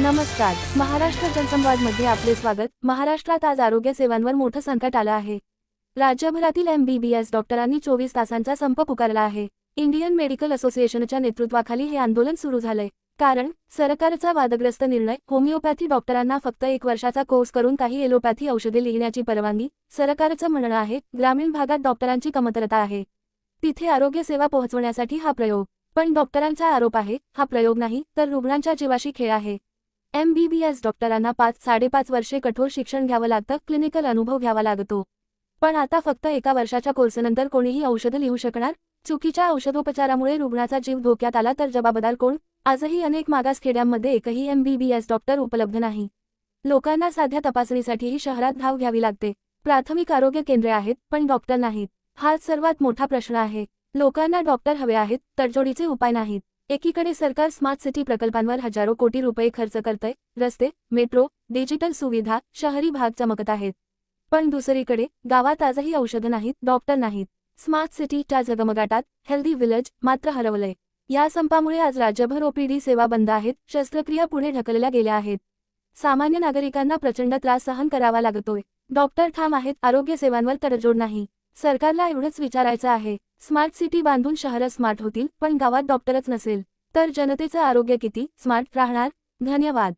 नमस्कार. महाराष्ट्र जनसंवादमध्ये आपले स्वागत. महाराष्ट्रात आज आरोग्य सेवांवर मोठं संकट आलं आहे. राज्यभरातील एमबीबीएस डॉक्टरांनी चोवीस तासांचा संप पुकारला आहे. इंडियन मेडिकल असोसिएशनच्या नेतृत्वाखाली हे आंदोलन सुरू झालंय. कारण सरकारचा वादग्रस्त निर्णय होमिओपॅथी डॉक्टरांना फक्त एक वर्षाचा कोर्स करून काही एलोपॅथी औषधे लिहिण्याची परवानगी सरकारचं म्हणणं आहे ग्रामीण भागात डॉक्टरांची कमतरता आहे. तिथे आरोग्य सेवा पोहोचवण्यासाठी हा प्रयोग. पण डॉक्टरांचा आरोप आहे हा प्रयोग नाही तर रुग्णांच्या जीवाशी खेळ आहे. एमबीबीएस डॉक्टरांना पाच साडेपाच वर्षे कठोर शिक्षण घ्यावं लागतं क्लिनिकल अनुभव घ्यावा लागतो. पण आता फक्त एका वर्षाच्या कोर्सनंतर कोणीही औषधं लिहू शकणार? चुकीच्या औषधोपचारामुळे रुग्णाचा जीव धोक्यात आला तर जबाबदार कोण? आजही अनेक मागास खेड्यांमध्ये एकही एमबीबीएस डॉक्टर उपलब्ध नाही. लोकांना साध्या तपासणीसाठीही शहरात धाव घ्यावी लागते. प्राथमिक आरोग्य केंद्रे आहेत पण डॉक्टर नाहीत. हाच सर्वात मोठा प्रश्न आहे. लोकांना डॉक्टर हवे आहेत तडजोडीचे उपाय नाहीत. एकीकडे सरकार स्मार्ट सिटी प्रकल्पांवर हजारो कोटी रुपये खर्च करतंय रस्ते मेट्रो डिजिटल सुविधा शहरी भाग चमकत आहेत. पण दुसरीकडे गावात आजही औषधं नाहीत डॉक्टर नाहीत. स्मार्ट सिटीच्या जगमगाटात हेल्दी विलेज मात्र हरवलंय. या संपामुळे आज राज्यभर ओपीडी सेवा बंद आहेत शस्त्रक्रिया पुढे ढकलल्या गेल्या आहेत. सामान्य नागरिकांना प्रचंड त्रास सहन करावा लागतोय. डॉक्टर ठाम आहेत आरोग्य सेवांवर तडजोड नाही. सरकारला एवढंच विचारायचं आहे. स्मार्ट सिटी बांधून शहरं स्मार्ट होतील पण गावात डॉक्टरच नसेल. तर जनतेचं आरोग्य किती? स्मार्ट राहणार? धन्यवाद.